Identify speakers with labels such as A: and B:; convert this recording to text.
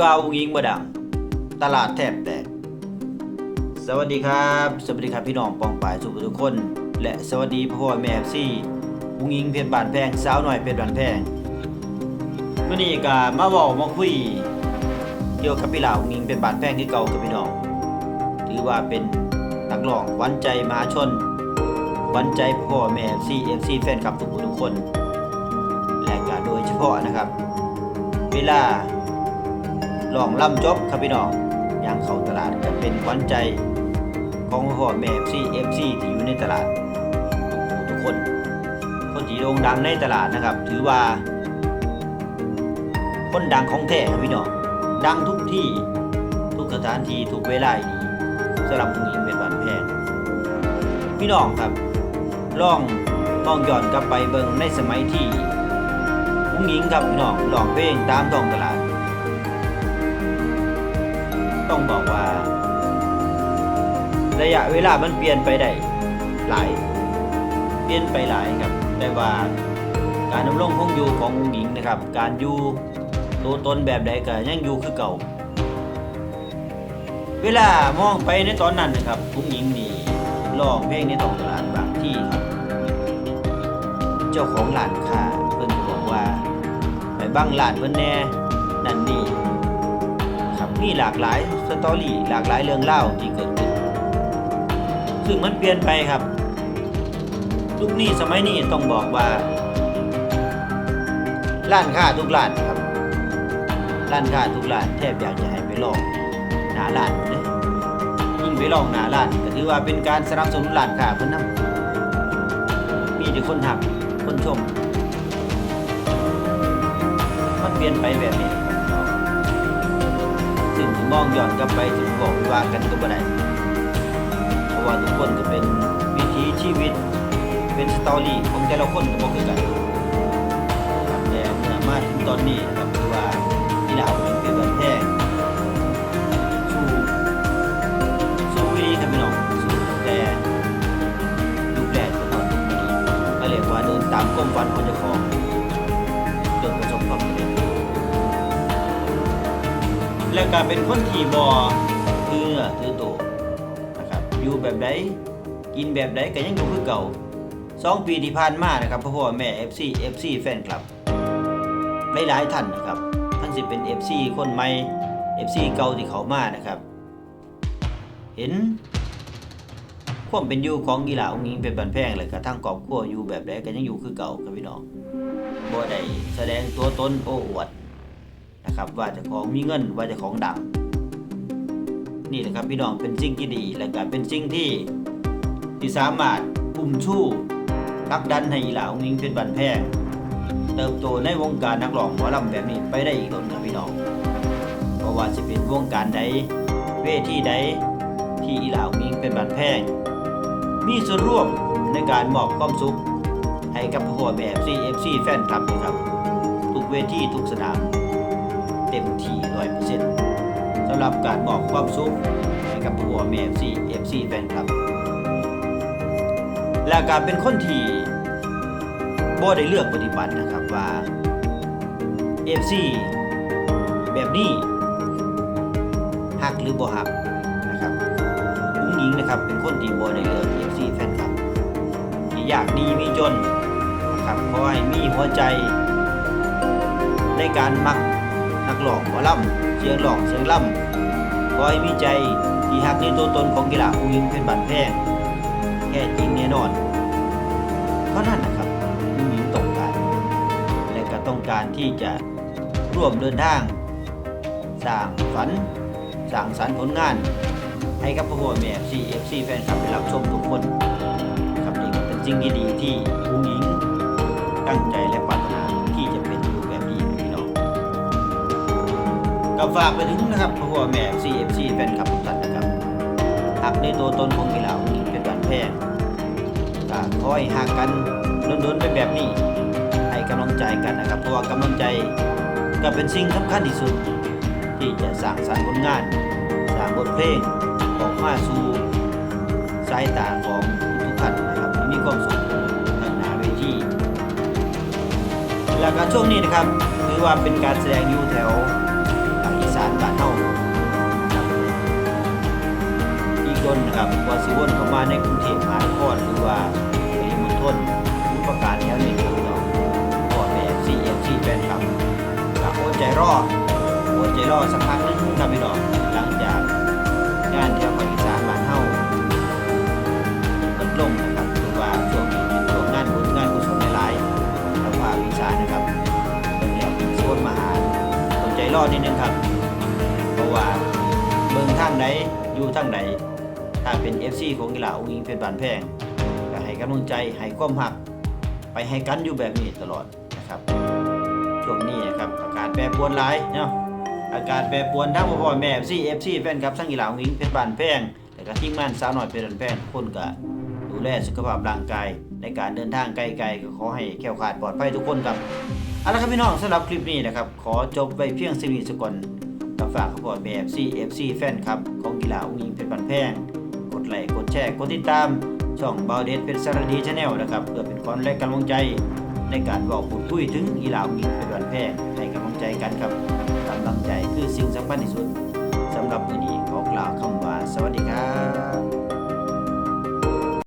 A: ว่าอุ้งอิงบ่ดัง ตลาดแทบแตก สวัสดีครับ สวัสดีครับพี่น้องปองปายสุขทุกคน และสวัสดีพ่อแม่ซี่อุ้งอิงเพชรบานแพงสาวหน่อยเพชรบานแพงมื่อนี้ก็มาเว้ามาคุยเกี่ยวกับพี่ลาอุ้งอิงเพชรบานแพงที่เก่ากับพี่น้องถือว่าเป็นนักร้องวันใจมหาชนวันใจพ่อแม่ซีเอฟซีแฟนคลับทุกคนทุกคนและก็โดยเฉพาะนะครับ เวลา ลองล่ำจบครับพี่น้องอย่างเข้าตลาดก็เป็นหวันใจของพ่อแม่ซีเอฟซีที่อยู่ในตลาดทุกคน คนที่โด่งดังในตลาดนะครับ ถือว่า คนดังของแท้ครับพี่น้องดังทุกที่ทุกสถานที่ทุกเวลาดีสำหรับผู้หญิงเป็นวันแพงพี่น้องครับลองมองย้อนกลับไปเบิ่งในสมัยที่ผู้หญิงครับพี่น้องร้องเพลงตามท้องตลาด ต้องบอกว่า ระยะเวลามันเปลี่ยนไปได้หลาย เปลี่ยนไปหลายครับ แต่ว่าการดำรงคงอยู่ของผู้หญิงนะครับ การอยู่ตัวตนแบบใดก็ยังอยู่คือเก่า เวลามองไปในตอนนั้นนะครับผู้หญิงนี่ร้องเพลงในท้องตลาดบางที่ครับเจ้าของร้านค้าเพิ่นบอกว่าไปบังร้านเพิ่นแน่นั่นนี่ มีหลากหลายสตอรี่หลากหลายเรื่องเล่าที่เกิดขึ้นซึ่งมันเปลี่ยนไปครับยุคนี้สมัยนี้ต้องบอกว่าร้านค้าทุกร้านครับร้านค้าทุกร้านแทบอยากจะให้ไปลองหน้าร้านเลยยิ่งไปลองหน้าร้านก็ถือว่าเป็นการสนับสนุนร้านค้าเพิ่นนํมีแต่คนหักคนชม มันเปลี่ยนไปแบบนี้ึ่งมองย้อนกลับไปถึงบอกว่ากันก็บ่ได้เพราะว่าทุกคนก็เป็นวิถีชีวิต เป็นสตอรี่ของแต่ละคนก็บ่คือกันครับแต่เมื่อมาถึงตอนนี้ครับคือว่าที่ดาวเป็นเป็นวันแท้สู้สู้วิธีครับพี่น้องสู้แต่ยุคแรกจนถึงวันนี้ก็เรียกว่าเดินตามความฝันของเจ้าของ และก็เป็นคนที่บ่ถือเนื้อถือตัวนะครับอยู่แบบใดกินแบบใดก็ยังอยู่คือเก่าสองปีที่ผ่านมานะครับพ่อพ่อแม่ FC FC แฟนคลับหลายๆท่านนะครับท่านสิเป็น FC คนใหม่ FC เก่าที่เขามานะครับ เห็นความเป็นอยู่ของกีฬาองค์นี้เป็นบันแพงเลยกระทั่งครอบครัวอยู่แบบใดก็ยังอยู่คือเก่าครับพี่น้องบ่ได้แสดงตัวตนโอ้อวด นะครับ ว่าจะของมีเงินว่าจะของดัง นี่นะครับพี่น้องเป็นสิ่งที่ดี และก็เป็นสิ่งที่ที่สามารถปุ่มชู้ลักดันให้อีหลาองยิงเป็นบันแพงเติบโตในวงการนักร้องหมอลำแบบนี้ไปได้อีกคนครับพี่น้องเพราะว่าจะเป็นวงการใดเวทีใดที่อีหลาองยิงเป็นบันแพงมีส่วนร่วมในการมอบความสุขให้กับพ่อแบบ CFC แฟนคลับนะครับ ทุกเวทีทุกสนาม เต็มที่ร้อยเปอร์เซ็นต์สำหรับการมอบความสุขให้กับผู้แม่ FC FC แฟนคลับ และการเป็นคนที่บ่ได้เลือกปฏิบัตินะครับว่า FC แบบนี้หักหรือบ่หักนะครับผู้หญิงนะครับเป็นคนที่บ่ได้เลือก FC แฟนคลับที่อยากดีมีจนนะครับเพราะให้มีหัวใจในการมัก นักร้องหมอลำเสียงร้องเสียงล่ำขอให้มีใจที่หักในตัวตนของกีฬาผู้หญิงเป็นบันแพงแค่จริงแน่นอนเท่านั้นนะครับผู้หญิงต้องการ และก็ต้องการที่จะร่วมเดินทางสร้างฝันสร้างสรรค์ผลงาน ให้กับพ่อแม่ CFC แฟนคลับได้รับชมทุกคนครับนี่เป็นสิ่งที่ดีที่ผู้หญิงตั้งใจ ฝากไปถึงนะครับพ่อแม่ CFC แฟนคลับทุกท่านนะครับหักในตัวตนของกีฬาผู้หญิงเป็นวันแพงก็คอยหักกันโดนๆไปแบบนี้ ให้กำลังใจกันนะครับเพราะว่ากำลังใจก็เป็นสิ่งสำคัญที่สุด ที่จะสร้างสรรค์ผลงานสร้างบทเพลงออกมาสู่สายตาของทุกท่านนะครับที่มีความสุขทางหน้าเวทีแล้วก็ช่วงนี้นะครับถือว่าเป็นการแสดงอยู่แถวานบ้านเฮาอีกคนนะครับกว่าสิวนเข้ามาในกรุงเทพมหานครหรือว่าปริมณฑลผู้ประกาศแถวนี้ครับพี่น้องพ่อแม่ FC FC แฟนคลับก็อดใจรออดใจรอสักพักนึงครับพี่น้องหลังจากงานแถวภาคอีสานบ้านเฮาลดลงนะครับหรือว่าช่วงนี้เป็นช่วงงานบุญงานกุศลหลายๆทางภาคอีสานนะครับเป็นแล้วเป็นมาหาสนใจรอดนิดนึงครับ ว่าเบิ่งทางไหนอยู่ทางไหนถ้าเป็น FC ของกีฬาอุ้งอิงเพชรบานแพงก็ให้กำลังใจให้ความหัก ไปให้กันอยู่แบบนี้ตลอดนะครับช่วงนี้นะครับอากาศแปรปรวนหลายเนาะอากาศแปรปรวนทั้งพ่อแม่ FC FC แฟนคลับทั้งกีฬาอุ้งอิงเพชรบานแพงแต่ก็ทีมงานสาวหน่อยเพชรบานแพงทุกคนก็ดูแลสุขภาพร่างกายในการเดินทางไกลๆก็ขอให้แคล้วคลาดปลอดภัยทุกคนครับเอาละครับพี่น้องสำหรับคลิปนี้นะครับ ขอจบไว้เพียงสิ่งนี้สักก่อน ฝากขบวนแบบ CFC แฟนครับ ของกีฬาอุ้งอิงเพชรบันแพง กดไลค์กดแชร์ กดติดตาม ช่องบาวเดชเป็นสารดีชาแนลนะครับ เพื่อเป็นความแรงกำลังใจ ในการบอกพูดคุยถึงกีฬาอุ้งอิงเพชรบันแพงให้กำลังใจกันครับกำลังใจคือสิ่งสำคัญที่สุดสำหรับวันนี้ขอกล่าวคำว่า สวัสดีครับ